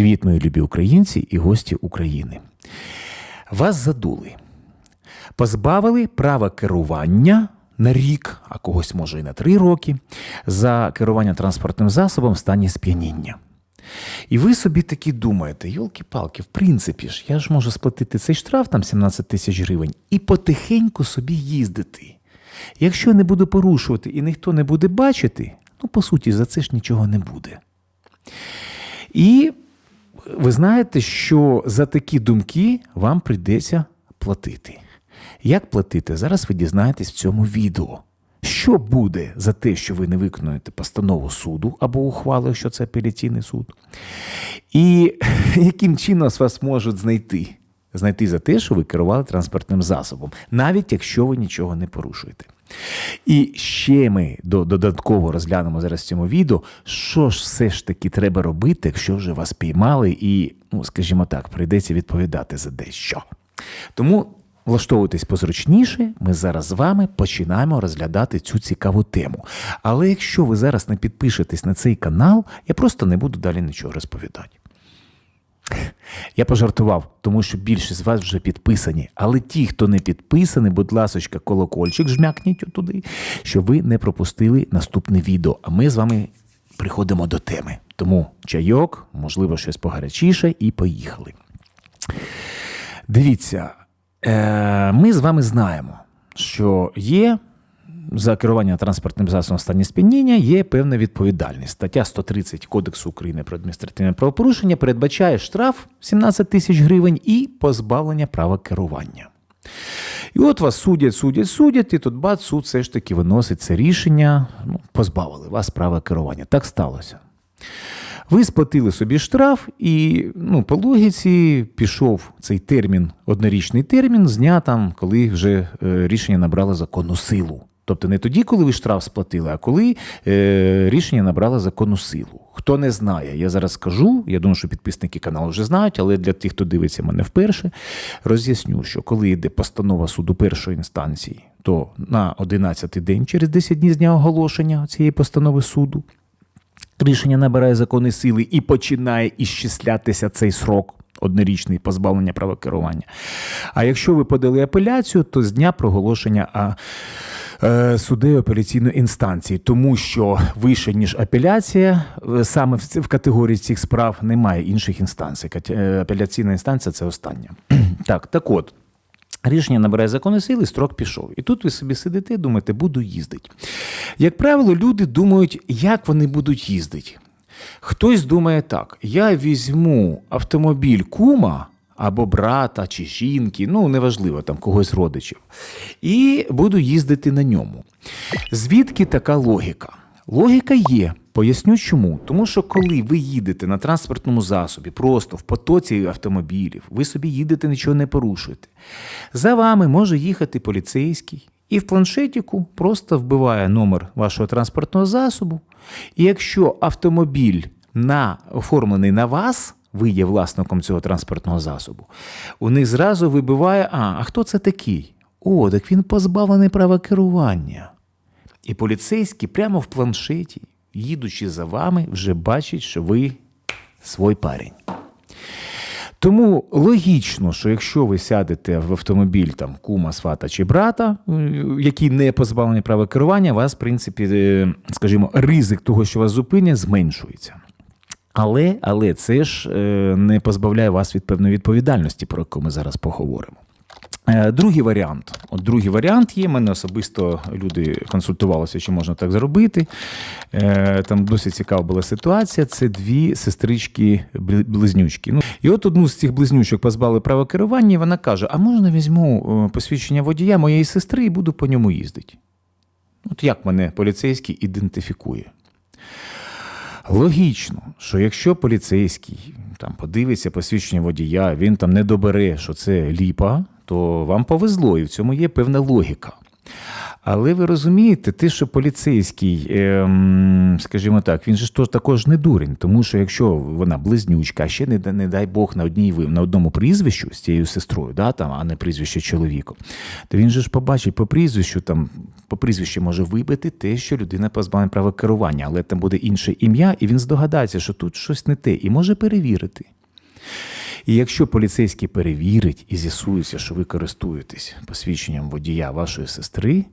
Привіт, мої любі українці і гості України. Вас задули, позбавили права керування на рік, а когось може і на три роки, за керування транспортним засобом в стані сп'яніння. І ви собі такі думаєте, йолки-палки, в принципі ж, я ж можу сплатити цей штраф, там 17 тисяч гривень, і потихеньку собі їздити. Якщо я не буду порушувати і ніхто не буде бачити, ну, по суті, за це ж нічого не буде. І ви знаєте, що за такі думки вам прийдеться платити. Як платити? Зараз ви дізнаєтесь в цьому відео. Що буде за те, що ви не виконуєте постанову суду або ухвалу, що це апеляційний суд? І яким чином вас можуть знайти? Знайти за те, що ви керували транспортним засобом, навіть якщо ви нічого не порушуєте. І ще ми додатково розглянемо зараз в цьому відео, що ж все ж таки треба робити, якщо вже вас піймали, і, ну, скажімо так, прийдеться відповідати за дещо. Тому влаштовуйтесь позручніше, ми зараз з вами починаємо розглядати цю цікаву тему. Але якщо ви зараз не підпишетесь на цей канал, я просто не буду далі нічого розповідати. Я пожартував, тому що більшість з вас вже підписані. Але ті, хто не підписаний, будь ласочка, колокольчик жмякніть туди, щоб ви не пропустили наступне відео. А ми з вами приходимо до теми. Тому чайок, можливо, щось погарячіше, і поїхали. Дивіться, е, ми з вами знаємо, що є за керування транспортним засобом в стані сп'яніння є певна відповідальність. Стаття 130 Кодексу України про адміністративне правопорушення передбачає штраф 17 тисяч гривень і позбавлення права керування. І от вас судять, судять, судять, і тут бац, суд все ж таки виносить це рішення, ну, позбавили вас права керування. Так сталося. Ви сплатили собі штраф, і ну, по логіці пішов цей термін, однорічний термін, з дня, там, коли вже е, рішення набрало законну силу. Тобто не тоді, коли ви штраф сплатили, а коли е, рішення набрало законну силу. Хто не знає, я зараз скажу, я думаю, що підписники каналу вже знають, але для тих, хто дивиться мене вперше, роз'ясню, що коли йде постанова суду першої інстанції, то на 11-й день через 10 днів з дня оголошення цієї постанови суду рішення набирає законної сили і починає іщислятися цей срок. Однорічний позбавлення права керування. А якщо ви подали апеляцію, то з дня проголошення е, апеляційної інстанції, тому що вище ніж апеляція, е, саме в, в категорії цих справ немає інших інстанцій. Е, апеляційна інстанція це остання. Так, так от. Рішення набирає законної сили, строк пішов. І тут ви собі сидите, думаєте, буду їздити. Як правило, люди думають, як вони будуть їздити. Хтось думає так: я візьму автомобіль кума або брата чи жінки, ну неважливо, там когось родичів, і буду їздити на ньому. Звідки така логіка? Логіка є. Поясню чому. Тому що коли ви їдете на транспортному засобі, просто в потоці автомобілів, ви собі їдете, нічого не порушуєте. За вами може їхати поліцейський і в планшетіку просто вбиває номер вашого транспортного засобу. І якщо автомобіль на, оформлений на вас, ви є власником цього транспортного засобу, у них зразу вибиває, а, а хто це такий? О, так він позбавлений права керування. І поліцейський прямо в планшеті, їдучи за вами, вже бачить, що ви свій парень. Тому логічно, що якщо ви сядете в автомобіль там кума, свата чи брата, е, який не позбавлений права керування, вас, в принципі, е, скажімо, ризик того, що вас зупинять, зменшується. Але але це ж е, не позбавляє вас від певної відповідальності, про яку ми зараз поговоримо. Е, другий варіант. От Другий варіант є. Мене особисто люди консультувалися, чи можна так зробити. Е, там досить цікава була ситуація. Це дві сестрички-близнючки. Ну, І от одну з цих близнючок позбавили права керування, і вона каже: А можна візьму посвідчення водія моєї сестри і буду по ньому їздити? От як мене поліцейський ідентифікує? Логічно, що якщо поліцейський там подивиться посвідчення водія, він там не добере, що це ліпа, то вам повезло, і в цьому є певна логіка. Але ви розумієте, ти, що поліцейський, ем, скажімо так, він же ж також не дурень, тому що якщо вона близнючка, а ще не, не дай Бог на одній на одному прізвищу з цією сестрою, да, там, а не прізвище чоловіком, то він же ж побачить по прізвищу, там по прізвищу може вибити те, що людина позбавлена права керування, але там буде інше ім'я, і він здогадається, що тут щось не те, і може перевірити. І якщо поліцейський перевірить і з'ясується, що ви користуєтесь посвідченням водія вашої сестри,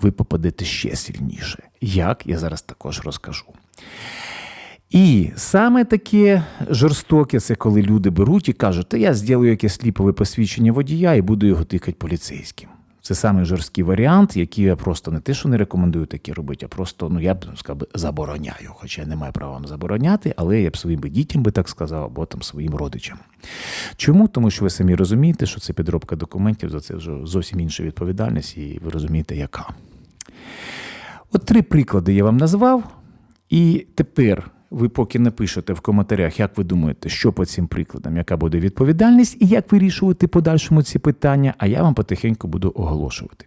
ви попадете ще сильніше. Як я зараз також розкажу. І саме таке жорстоке це коли люди беруть і кажуть, та я зроблю якесь ліпове посвідчення водія і буду його тикати поліцейським. Це саме жорсткий варіант, який я просто не те, що не рекомендую таке робити, а просто, ну я б сказав, забороняю. Хоча я не маю права вам забороняти, але я б своїм дітям би так сказав, або там своїм родичам. Чому? Тому що ви самі розумієте, що це підробка документів, за це вже зовсім інша відповідальність, і ви розумієте, яка. От три приклади я вам назвав, і тепер ви поки напишете в коментарях, як ви думаєте, що по цим прикладам, яка буде відповідальність, і як вирішувати подальшому ці питання, а я вам потихеньку буду оголошувати.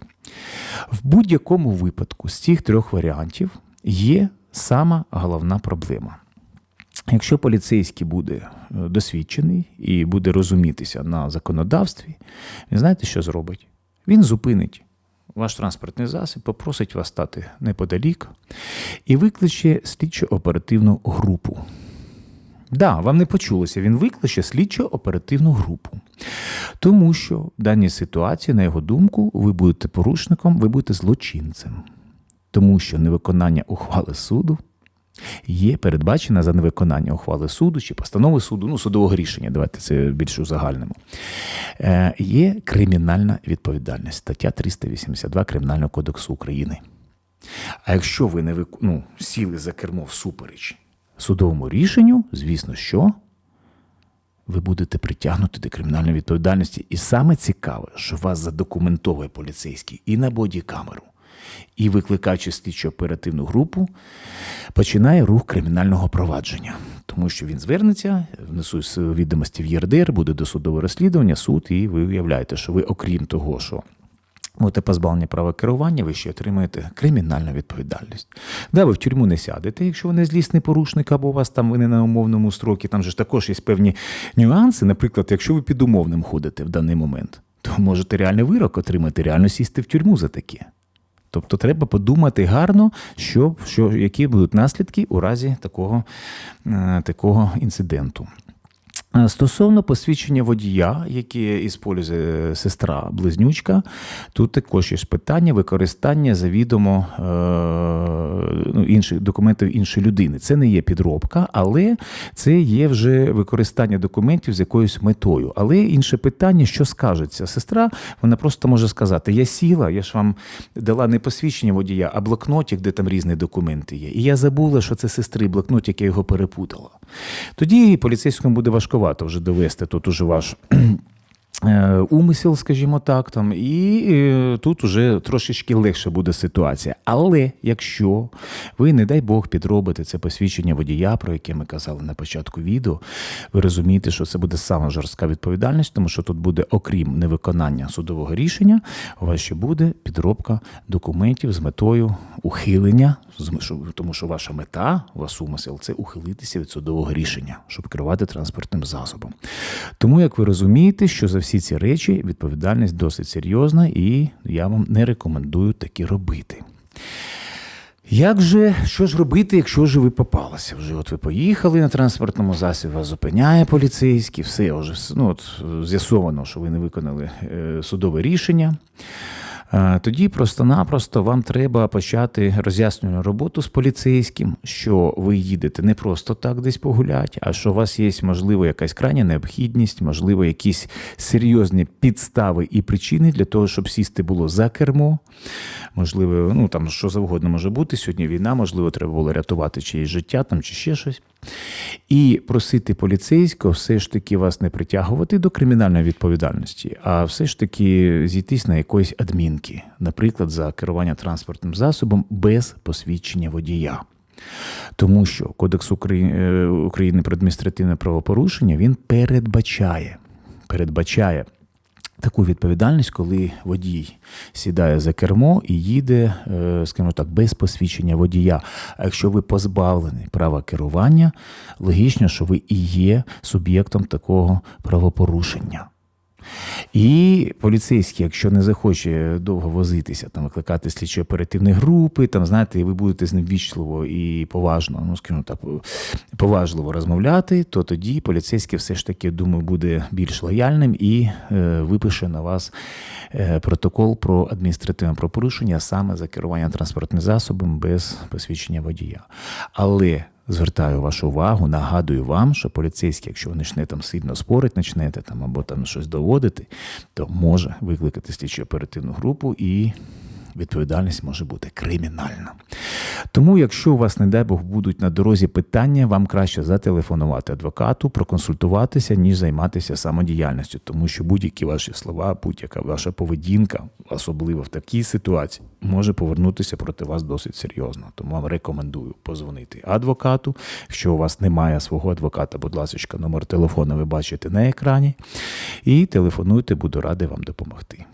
В будь-якому випадку з цих трьох варіантів є сама головна проблема. Якщо поліцейський буде е, досвідчений і буде розумітися на законодавстві, він знаєте, що зробить? Він зупинить ваш транспортний засіб, попросить вас стати неподалік і викличе слідчо-оперативну групу. Да, вам не почулося, він викличе слідчо-оперативну групу. Тому що в даній ситуації, на його думку, ви будете порушником, ви будете злочинцем. Тому що невиконання ухвали суду є передбачена за невиконання ухвали суду чи постанови суду, ну, судового рішення, давайте це більш у загальному. Е, є кримінальна відповідальність, стаття 382 Кримінального кодексу України. А якщо ви не вик... ну, сіли за кермо всупереч судовому рішенню, звісно, що ви будете притягнути до кримінальної відповідальності. І саме цікаве, що вас задокументовує поліцейський і на бодікамеру, і викликаючи слідчо оперативну групу, починає рух кримінального провадження. Тому що він звернеться, внесуть відомості в ЄРДР, буде досудове розслідування, суд, і ви уявляєте, що ви, окрім того, що будете позбавлені права керування, ви ще отримаєте кримінальну відповідальність. Да, ви в тюрму не сядете, якщо ви не злісний порушник, або у вас там ви не на умовному строкі, там же ж також є певні нюанси. Наприклад, якщо ви під умовним ходите в даний момент, то можете реальний вирок отримати, реально сісти в тюрму за таке. Тобто треба подумати гарно, що, що, які будуть наслідки у разі такого, е, такого інциденту. Е, Стосовно посвідчення водія, яке іспользує сестра близнючка, тут також є питання використання завідомо е, ну, інших документів іншої людини. Це не є підробка, але це є вже використання документів з якоюсь метою. Але інше питання, що скажеться? Сестра, вона просто може сказати: Я сіла, я ж вам дала не посвідчення водія, а блокнотик, де там різні документи є. І я забула, що це сестри блокнотик, я його перепутала. Тоді поліцейському буде важкувато вже довести тут уже ваш. Е, Умисел, скажімо так, там, і е, тут уже трошечки легше буде ситуація. Але якщо ви, не дай Бог, підробите це посвідчення водія, про яке ми казали на початку відео, ви розумієте, що це буде саме жорстка відповідальність, тому що тут буде, окрім невиконання судового рішення, у вас ще буде підробка документів з метою ухилення, тому що ваша мета, у вас умисел, це ухилитися від судового рішення, щоб керувати транспортним засобом. Тому, як ви розумієте, що за всі ці речі відповідальність досить серйозна, і я вам не рекомендую такі робити. Як же, що ж робити, якщо ж ви попалися? Вже от ви поїхали на транспортному засобі, вас зупиняє поліцейський, все вже ну, з'ясовано, що ви не виконали е, судове рішення. Е, Тоді просто-напросто вам треба почати роз'яснювальну роботу з поліцейським, що ви їдете не просто так десь погуляти, а що у вас є, можливо, якась крайня необхідність, можливо, якісь серйозні підстави і причини для того, щоб сісти було за кермо. Можливо, ну там що завгодно може бути. Сьогодні війна, можливо, треба було рятувати чиєсь життя там чи ще щось. І просити поліцейського все ж таки вас не притягувати до кримінальної відповідальності, а все ж таки зійтись на якоїсь адмінки, наприклад, за керування транспортним засобом без посвідчення водія. Тому що Кодекс е, України про адміністративне правопорушення він передбачає, передбачає таку відповідальність, коли водій сідає за кермо і їде, е, скажімо так, без посвідчення водія. А якщо ви позбавлені права керування, логічно, що ви і є суб'єктом такого правопорушення. І поліцейський, якщо не захоче довго возитися, там викликати слідчо оперативні групи, там знаєте, ви будете з ним вічливо і поважно, ну скажімо так, поважливо розмовляти, то тоді поліцейський все ж таки, думаю, буде більш лояльним і е, випише на вас е, протокол про адміністративне правопорушення саме за керування транспортним засобом без посвідчення водія. Але Звертаю вашу увагу, нагадую вам, що поліцейський, якщо ви почне там сильно спорити, почнете там або там щось доводити, то може викликати слідчу оперативну групу і відповідальність може бути кримінальна. Тому, якщо у вас, не дай Бог, будуть на дорозі питання, вам краще зателефонувати адвокату, проконсультуватися, ніж займатися самодіяльністю, тому що будь-які ваші слова, будь-яка ваша поведінка, особливо в такій ситуації, може повернутися проти вас досить серйозно. Тому вам рекомендую позвонити адвокату. Якщо у вас немає свого адвоката, будь ласка, номер телефону ви бачите на екрані. І телефонуйте, буду радий вам допомогти.